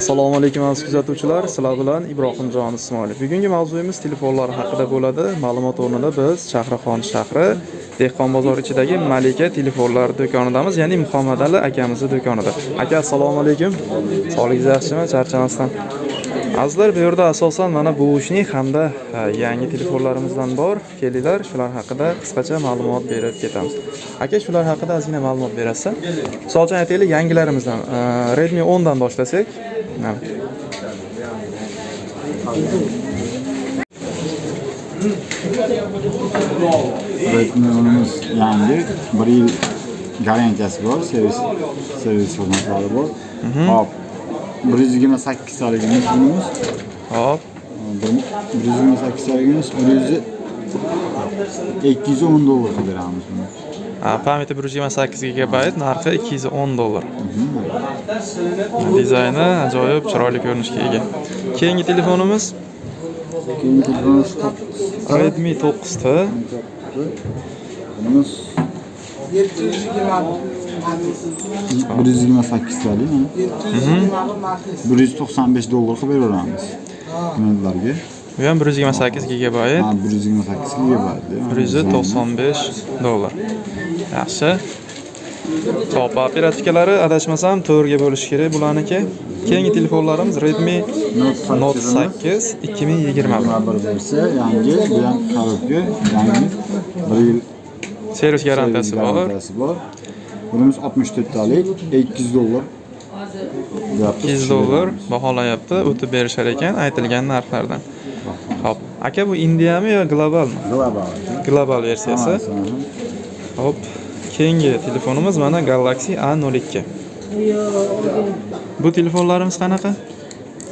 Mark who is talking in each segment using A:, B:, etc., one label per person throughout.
A: Assalomu alaykum aziz kuzatuvchilar. Sizlar bilan Ibrohimjon Ismoilov. Bugungi mavzuyimiz telefonlar haqida bo'ladi. Ma'lumot o'rnida biz Shahrixon shahri Dehqon bozor ichidagi Malika telefonlar do'konidamiz, ya'ni Muhammad Ali akamizni do'konida. Aka, assalomu alaykum. Sog'ligingiz yaxshimi? Charchamasdan. Azizlar, bu yerda asosan mana bu ishning hamda ha, yangi telefonlarimizdan bor. Kelinglar, shular haqida qisqacha ma'lumot berib ketamiz. Aka, shular haqida ozgina ma'lumot berasiz? Misol uchun aytaylik, yangilarimizdan Redmi 10 dan boshlasak. Mana.
B: Redmi'miz yangi, bir garantiyasi bor, servis servis xizmatlari bor. Hop. 128 taligimiz bunimiz.
A: Hop.
B: Bir- 128 taligimiz 100 210 dollarga beramiz buni.
A: Ha, pamyati 128 GB, narxi 210 dollar. Dizayni ajoyib chiroyli ko'rinishga ega. Keyingi telefonimiz
B: Keyingi telefonimiz
A: Redmi 9 ta.
B: bunimiz 128 talik. 195 dollarga beraveramiz. Klientlarga.
A: Bu ham 128 GB,
B: Ha, 128 GB.
A: 195 dollar. Yaxshi. Top operativkalari adashmasam 4 ga bo'lishi kerak bularniki. Keyingi telefonlarimiz Redmi Note 8 2020.
B: Buna bir versiya yangi bu ham yangi bir yil
A: Servis garantiyasi bor.
B: bunimiz 64 talik 200 dollar deyapti.
A: 200 dollar baholayapti, o'tib berishar ekan aytilgan narxlardan. Hop. Aka bu Indiyami yo globalmi?
B: global
A: Global versiyasi. Hop. Keyingi telefonimiz mana Galaxy A02. Bu telefonlarimiz qanaqa?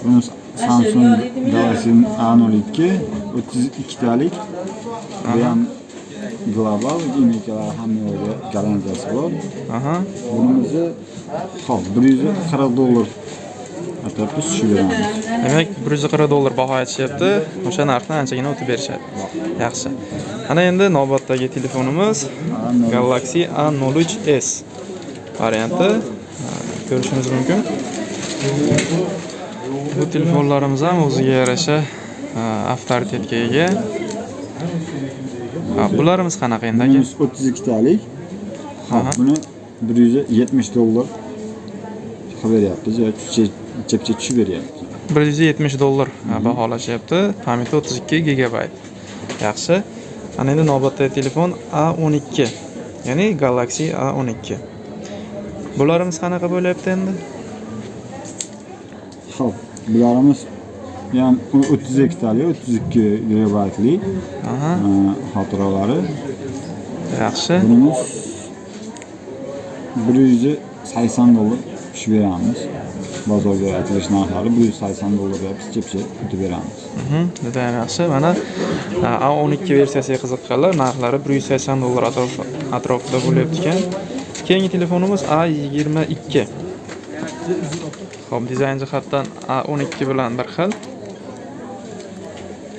B: bunimiz samsung galaxy a02 32 talik bu ham global imikalar hamma yo'lga garantiyasi bor
A: Aha.
B: bunimizni hop 140 dollar aytyapmiz shu
A: Demak, 140 dollar baho aytishyapti. O'sha narxni anchagina o'tib berishadi. Yaxshi. Ana endi navbatdagi telefonimiz Galaxy A03s varianti. Ha, Ko'rishingiz mumkin. Bu telefonlarimiz ham o'ziga yarasha ha, avtoritetga ega. Bularimiz qanaqa endi aka?
B: bunimiz 32 talik
A: Aha.
B: hop buni 170 dollar beryapmiz chepcha tushib beryapti
A: 170 dollar ha, baholashyapti. Pamyati 32 gigabayt. Yaxshi. Ana endi navbatdagi telefon A12. Ya'ni Galaxy A12. Bularimiz qanaqa bo'lyapti endi?
B: Xo'p, bularimiz ham 32 talik, 32 gigabaytli
A: Aha,
B: e, xotiralari.
A: yaxshi.
B: Bunimiz 180 dollar tushib beramiz. Bozorga aytilish narxlari 180 dollar deb chepcha o'tib beramiz.
A: Mhm, juda yaxshi. Mana ha, A12 versiyasiga qiziqqanlar narxlari 180 dollar atrof- atrofida bo'lyapti ekan. Keyingi telefonimiz A22. Xo'p, dizayn jihatdan A12 bilan bir xil.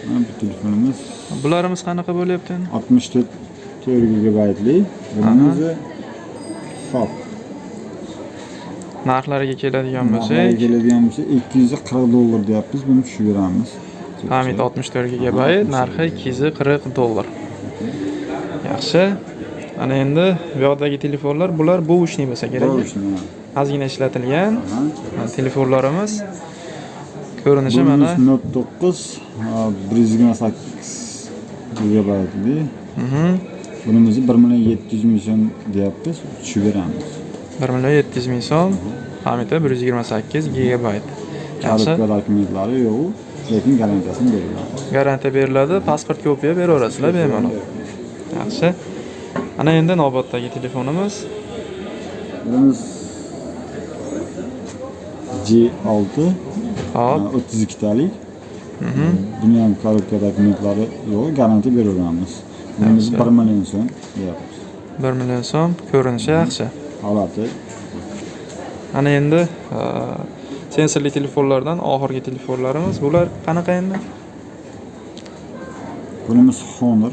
B: Bu telefonimiz
A: Bularimiz qanaqa bo'lyapti endi?
B: 64 4 gigabaytli. Bunimiz Xo'p,
A: Narxlariga keladigan bo'lsak,
B: keladigan bo'lsa 240 dollar deyapmiz, buni tushib beramiz.
A: Pamyat 64 GB, narxi 240 dollar. Yaxshi. Ana endi bu yoqdagi telefonlar bular bu ishni bo'lsa kerak. Ozgina ishlatilgan telefonlarimiz ko'rinishi mana
B: Bunimiz Note 9 ha, 128 gigabaytli.
A: mhm,
B: Bunimiz 1 million 700 ming so'm deyapmiz, tushib beramiz.
A: 1 million 700 ming so'm, pamyati 128 GB. Yaxshi.
B: Kalib dokumentlari yo'q, lekin garantiyasini beramiz.
A: Garantiya beriladi, pasport kopiya beraverasizlar bemalol. Yaxshi. Ana endi navbatdagi telefonimiz
B: Bunimiz G6
A: hop,
B: ha, 32 talik.
A: mhm,
B: Buni ham korobka dokumentlari yo'q, garantiya beraveramiz.
A: Yaxshi.
B: 1 million so'm deyapmiz.
A: 1 million so'm, ko'rinishi yaxshi.
B: Holati
A: Ana endi e, sensorli telefonlardan oxirgi telefonlarimiz. Bular qanaqa endi?
B: bunimiz Honor.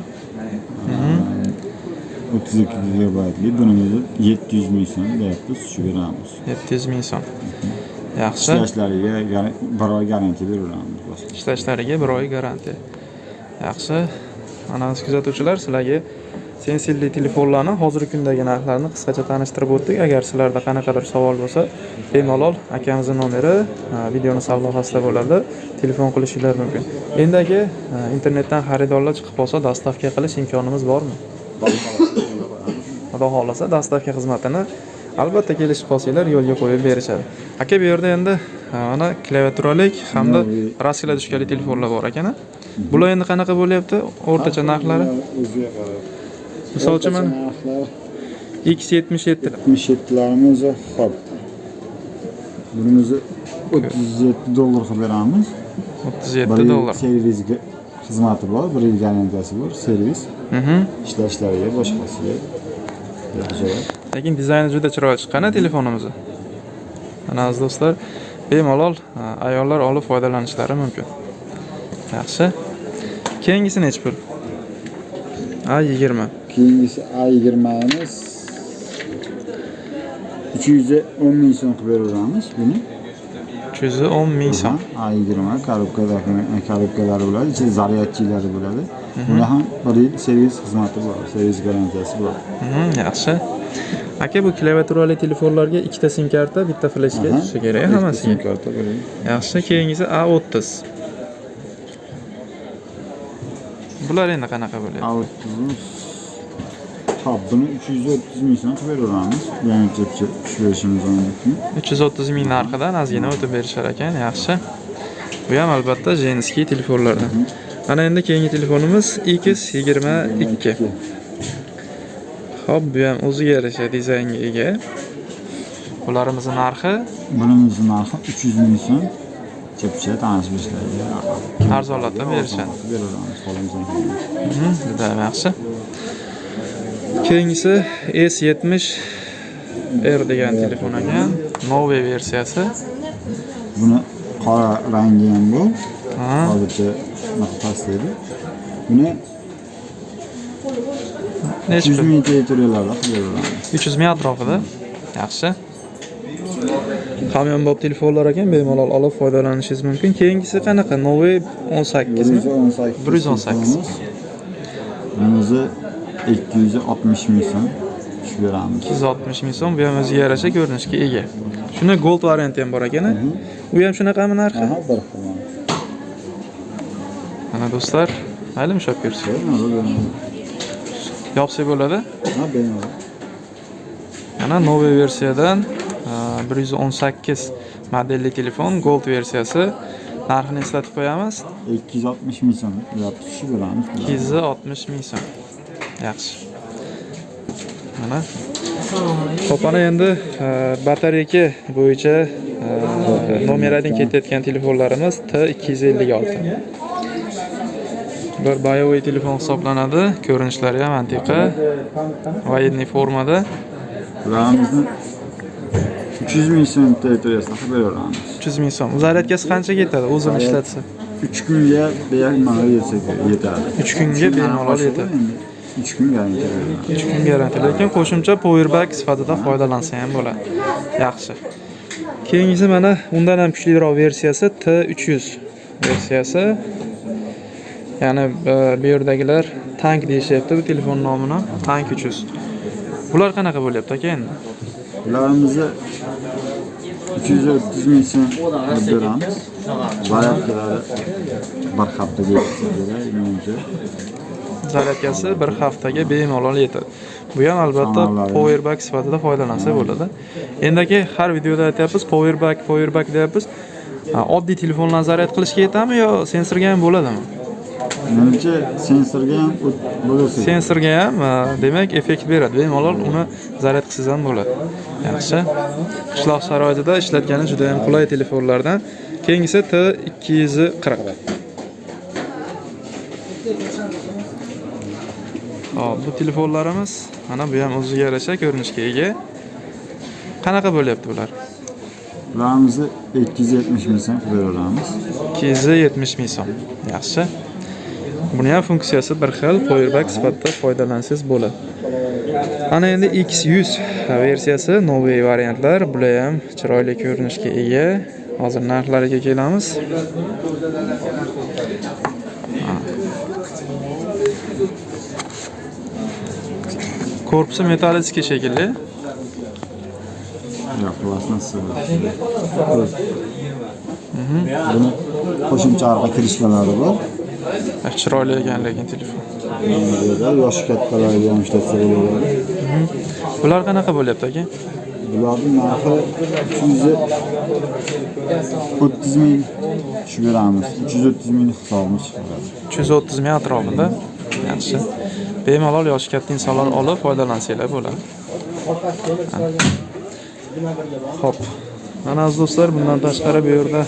B: 32 gigabaytli bunimiz 700 ming so'm deyapmiz, tushib beramiz.
A: 700 ming so'm. Yaxshi.
B: ishlashlariga bir oy garantiya boshqa.
A: İshlashlariga bir oy garantiya yaxshi. Mana biz kuzatuvchilar sizlarga sensilli telefonlarni hozirgi kundagi narxlarini qisqacha tanishtirib o'tdik. Agar sizlarda qanaqadir savol bo'lsa bemalol akamizni nomeri e, videoni savdosida bo'ladi. Telefon qilishinglar mumkin. Endagi internetdan xaridorlar chiqib qolsa dostavka qilish imkonimiz bormi? Xudo xohlasa dostavka xizmatini albatta kelishib qolsanglar yo'lga qo'yib berishadi. Aka bu yerda endi mana klaviaturalik hamda raskila tushkali telefonlar bor ekan bular endi qanaqa bo'lyapti? O'rtacha narxlari?
B: o'ziga qarab
A: Misal
B: üçün mən X77 77-lərimiz xab. Birimiz 37 dollar
A: xəbərimiz.
B: 37
A: dollar.
B: Servis xidməti var, bir il garantiyası var, servis.
A: Mhm.
B: İşləşləri, başqası.
A: Lekin dizayni juda chiroyli chiqqan telefonimizni. Mana aziz do'stlar, bemalol e, ayollar olib foydalanishlari mumkin. Yaxshi. Keyingisi nechi pul?
B: A20. Birincisi A20 ayımız. 200'e milyon kuber olamiz buni.
A: 200'e 10
B: milyon. A20 korobkalar, korobkalar bo'ladi, ichida zaryadchilari bo'ladi. Bunda ham bir yil servis xizmati bor, servis garantiyasi bor.
A: Yaxshi. aka bu klaviaturali telefonlarga ikkita sim karta bitta fleshka tushishi kerak hammasiga
B: sim karta
A: yaxshi keyingisi a o'ttiz bular endi qanaqa bo'ladi
B: a o'ttizmi 330 beraveramiz. Yangi chipchi tushib berishimiz mumkin.
A: uch yuz o'ttiz ming narxidan ozgina o'tib berishar ekan yaxshi bu ham albatta jenskiy telefonlardan mana endi keyingi telefonimiz x yigirma ikki ho'p bu ham o'ziga yarasha dizaynga ega bularimizni narxi
B: Bunimizni narxi 300 ming so'm. Tanishib ishlaydi.
A: arzonlatib berishadi
B: Beraveramiz qo'limizdan.
A: Mhm, juda yaxshi keyingisi s yetmish r degan telefon ekan nove versiyasi.
B: Buni qora rangi ham
A: bu
B: hozircha bunaqa pastlaydi buni
A: nechi yuz
B: ming territoriyalarda
A: uch yuz ming atrofida? Yaxshi. Hamyonbop telefonlar ekan bemalol olib foydalanishingiz mumkin. Keyingisi qanaqa? Nove o'n sakkizmi
B: bir
A: yuz
B: o'n 260 мисом tushunamiz
A: ikki yuz oltmish ming bu ham o'ziga yarasha ko'rinishga ega shuni gold varianti ham bor ekan u ham shunaqami narxi
B: ha e, bir xil
A: mana do'stlar maylimi ushlab ko'rsak yopsak bo'ladi mana новый versiyadan bir yuz o'n sakkiz modelli telefon gold versiyasi narxini eslatib qo'yamiz ikki yuz oltmish ming so'm ikki yaxshi mana ho'p ana endi e, batareyka bo'yicha e, nomerdan ketayotgan telefonlarimiz t ikki yuz ellik olti bir boyovoy telefon hisoblanadi ko'rinishlari ham antiqa военный formada
B: Ularimizni 300 ming so'm territoriyasida qilib beraveramiz.
A: uch yuz ming so'm zaryadkasi qanchaga yetadi o'zini ishlatsa
B: 3 kunga bemalol yetsa yetadi.
A: Uch kunga bemalol yetadi.
B: 3 kun beramiz.
A: uch kun garantiya lekin qo'shimcha powerback sifatida foydalansa ham bo'ladi yaxshi keyingisi mana undan ham kuchliroq versiyasi t uch yuz versiyasi ya'ni e, bu yerdagilar tank deyishyapti bu telefon nomini tank uch yuz bular qanaqa bo'lyapti aka endi
B: Ularimizni 330 ming so'm qilib beramiz. Zaryadkalari bir haftaga menimcha.
A: Zaryadkasi bir haftaga bemalol yetadi bu ham albatta
B: Tomonlari.
A: powerback sifatida foydalansa bo'ladi. Endi aka har videoda aytyapmiz powerback powerback deyapmiz. Ha, oddiy telefondan zaryad qilishga yetadimi yo sensorga ham bo'ladimi?
B: Menimcha sensorga ham kerak.
A: sensorga ham demak effekt beradi. Bemalol uni zaryad qilsangiz ham bo'ladi. Yaxshi. Qishloq sharoitida ishlatgani juda ham qulay telefonlardan. Keyingisi t ikki yuz qirq hop bu telefonlarimiz mana bu ham o'ziga yarasha ko'rinishga ega qanaqa bo'lyapti bular
B: Ularimizni 270 ming so'm qilib beraveramiz.
A: ikki yuz yetmish ming so'm yaxshi buni ham funksiyasi bir xil powerback sifatida foydalansangiz bo'ladi Ana endi X100 versiyasi новый variantlar. Bular ham chiroyli ko'rinishga ega. Hozir narxlariga kelamiz. Korpusu metal eski
B: şekilli. Yok nasıl? Bunu qo'shimcha arqa kirishmalari bor
A: chiroyli ekanligin telefon.
B: Yoshi kattalarga ham ishlatsa bo'laveradi
A: bular qanaqa bo'lyapti aka
B: bularni narxi uch yuz o'ttiz ming tushib beramiz uch yuz o'ttiz ming hisobimiz chiqadi
A: uch yuz o'ttiz Bemalol yoshi katta insonlar olib foydalansanglar bo'ladi. Xo'p. Mana aziz do'stlar, bundan tashqari bu yerda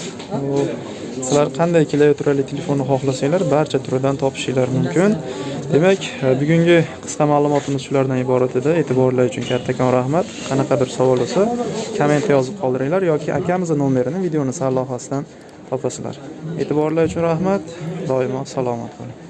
A: sizlar qanday klaviaturali telefonni xohlasanglar, barcha turidan topishingiz mumkin. Demak, bugungi qisqa ma'lumotimiz shulardan iborat edi. E'tiborlar uchun kattakon rahmat. Qanaqadir savol bo'lsa, kommentga yozib qoldiringlar yoki akamizni nomerini videoni sarlavhasidan topasizlar. E'tiborlar uchun rahmat. Doimo salomat bo'ling.